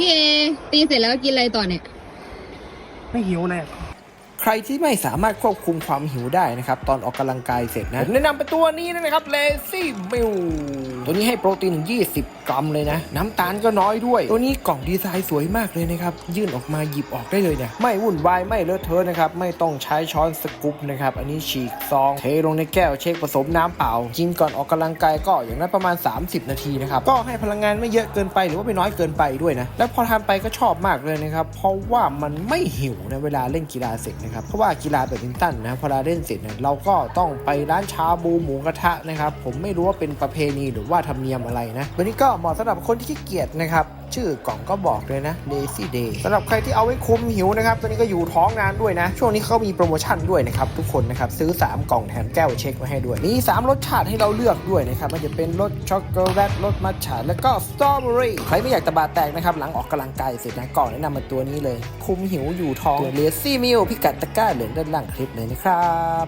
พี่เอตีเสร็จแล้วกินอะไรต่อเนี่ย ไม่หิวเลยอะใครที่ไม่สามารถควบคุมความหิวได้นะครับ ตอนออกกำลังกายเสร็จนะผมแนะนำเป็นตัวนี้นะครับ Lazy Meal ตัวนี้ให้โปรตีนถึง 20 กรัมเลยนะ น้ำตาลก็น้อยด้วย ตัวนี้กล่องดีไซน์สวยมากเลยนะครับ ยื่นออกมาหยิบออกได้เลยเนี่ยไม่วุ่นวายไม่เลอะเทอะนะครับ ไม่ต้องใช้ช้อนสกู๊ปนะครับ อันนี้ฉีกซองเทลงในแก้วเช็คผสมน้ำเปล่า กินก่อนออกกำลังกายก็อย่างนั้นประมาณ 30 นาทีนะครับ ก็ให้พลังงานไม่เยอะเกินไปหรือว่าไม่น้อยเกินไปด้วยนะ แล้วพอทานไปก็ชอบมากเลยนะครับ เพราะว่ามันไม่หิวนะเวลาเล่นกีฬาเสร็จนะครับ เพราะว่ากีฬาแบดมินตันนะพอเราเล่นเสร็จเนี่ยเราก็ต้องไปร้านชาบูหมูกระทะนะครับ ผมไม่รู้ว่าเป็นประเพณีหรือว่าธรรมเนียมอะไรนะ วันนี้ก็เหมาะสำหรับคนที่ขี้เกียจนะครับ ชื่อกล่องก็บอกเลยนะ Lazy Day สำหรับใครที่เอาไว้คุมหิวนะครับ ตัวนี้ก็อยู่ท้องนานด้วยนะ ช่วงนี้เขามีโปรโมชั่นด้วยนะครับ ทุกคนนะครับ ซื้อ 3 กล่องแถมแก้วเช็คมาให้ด้วย มี 3 รสชาติให้เราเลือกด้วยนะครับมันจะเป็นรสช็อกโกแลตรสมัทฉะแล้วก็สตรอเบอรี่ใครไม่อยากตะบาแตกนะครับหลังออกกำลังกายเสร็จนะกล่องแนะนำมาตัวนี้เลย คุมหิวอยู่ท้องตัว Lazy Meal พิกัดตะกร้าเหลืองด้านล่างคลิปเลยนะครับ